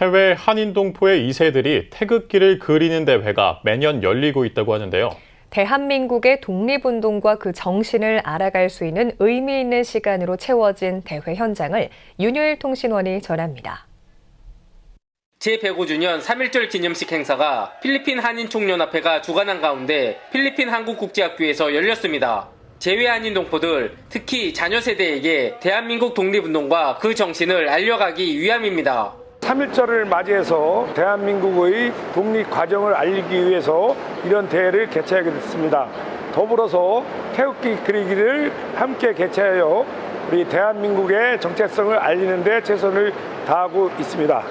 해외 한인 동포의 2세들이 태극기를 그리는 대회가 매년 열리고 있다고 하는데요. 대한민국의 독립운동과 그 정신을 알아갈 수 있는 의미 있는 시간으로 채워진 대회 현장을 윤효일 통신원이 전합니다. 제105주년 3.1절 기념식 행사가 필리핀 한인총연합회가 주관한 가운데 필리핀 한국국제학교에서 열렸습니다. 재외 한인 동포들, 특히 자녀 세대에게 대한민국 독립운동과 그 정신을 알려가기 위함입니다. 3.1절을 맞이해서 대한민국의 독립 과정을 알리기 위해서 이런 대회를 개최하게 됐습니다. 더불어서 태극기 그리기를 함께 개최하여 우리 대한민국의 정체성을 알리는 데 최선을 다하고 있습니다.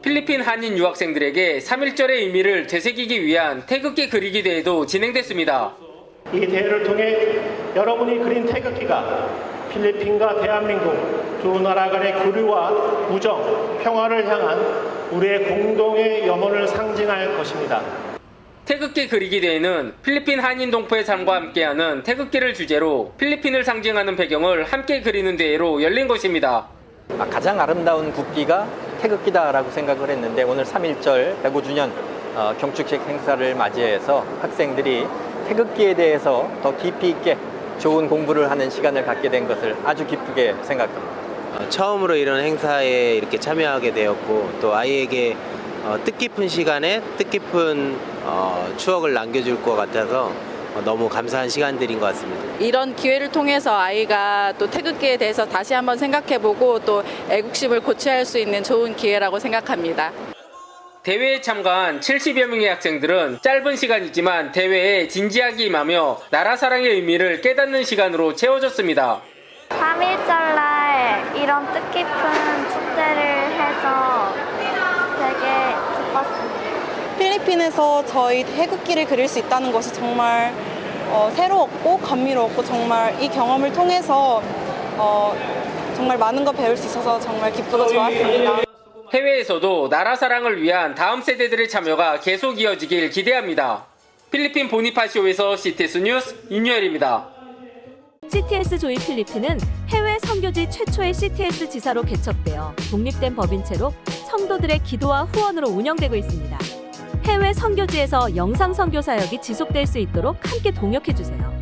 필리핀 한인 유학생들에게 3.1절의 의미를 되새기기 위한 태극기 그리기 대회도 진행됐습니다. 이 대회를 통해 여러분이 그린 태극기가 필리핀과 대한민국 두 나라 간의 교류와 우정, 평화를 향한 우리의 공동의 염원을 상징할 것입니다. 태극기 그리기 대회는 필리핀 한인 동포의 삶과 함께하는 태극기를 주제로 필리핀을 상징하는 배경을 함께 그리는 대회로 열린 것입니다. 아, 가장 아름다운 국기가 태극기다라고 생각을 했는데 오늘 3.1절 105주년 어, 경축식 행사를 맞이해서 학생들이 태극기에 대해서 더 깊이 있게 좋은 공부를 하는 시간을 갖게 된 것을 아주 기쁘게 생각합니다. 어, 처음으로 이런 행사에 이렇게 참여하게 되었고 또 아이에게 어, 뜻깊은 시간에 뜻깊은 어, 추억을 남겨줄 것 같아서 어, 너무 감사한 시간들인 것 같습니다. 이런 기회를 통해서 아이가 또 태극기에 대해서 다시 한번 생각해보고 또 애국심을 고취할 수 있는 좋은 기회라고 생각합니다. 대회에 참가한 70여 명의 학생들은 짧은 시간이지만 대회에 진지하게 임하며 나라 사랑의 의미를 깨닫는 시간으로 채워졌습니다. 3.1절날 이런 뜻깊은 축제를 해서 되게 기뻤습니다. 필리핀에서 저희 태극기를 그릴 수 있다는 것이 정말 어, 새로웠고 감미로웠고 정말 이 경험을 통해서 어, 정말 많은 거 배울 수 있어서 정말 기쁘고 좋았습니다. 해외에서도 나라 사랑을 위한 다음 세대들의 참여가 계속 이어지길 기대합니다. 필리핀 보니파시오에서 CTS 뉴스 윤여일입니다. CTS 조이 필리핀은 해외 선교지 최초의 CTS 지사로 개척되어 독립된 법인체로 성도들의 기도와 후원으로 운영되고 있습니다. 해외 선교지에서 영상 선교 사역이 지속될 수 있도록 함께 동역해 주세요.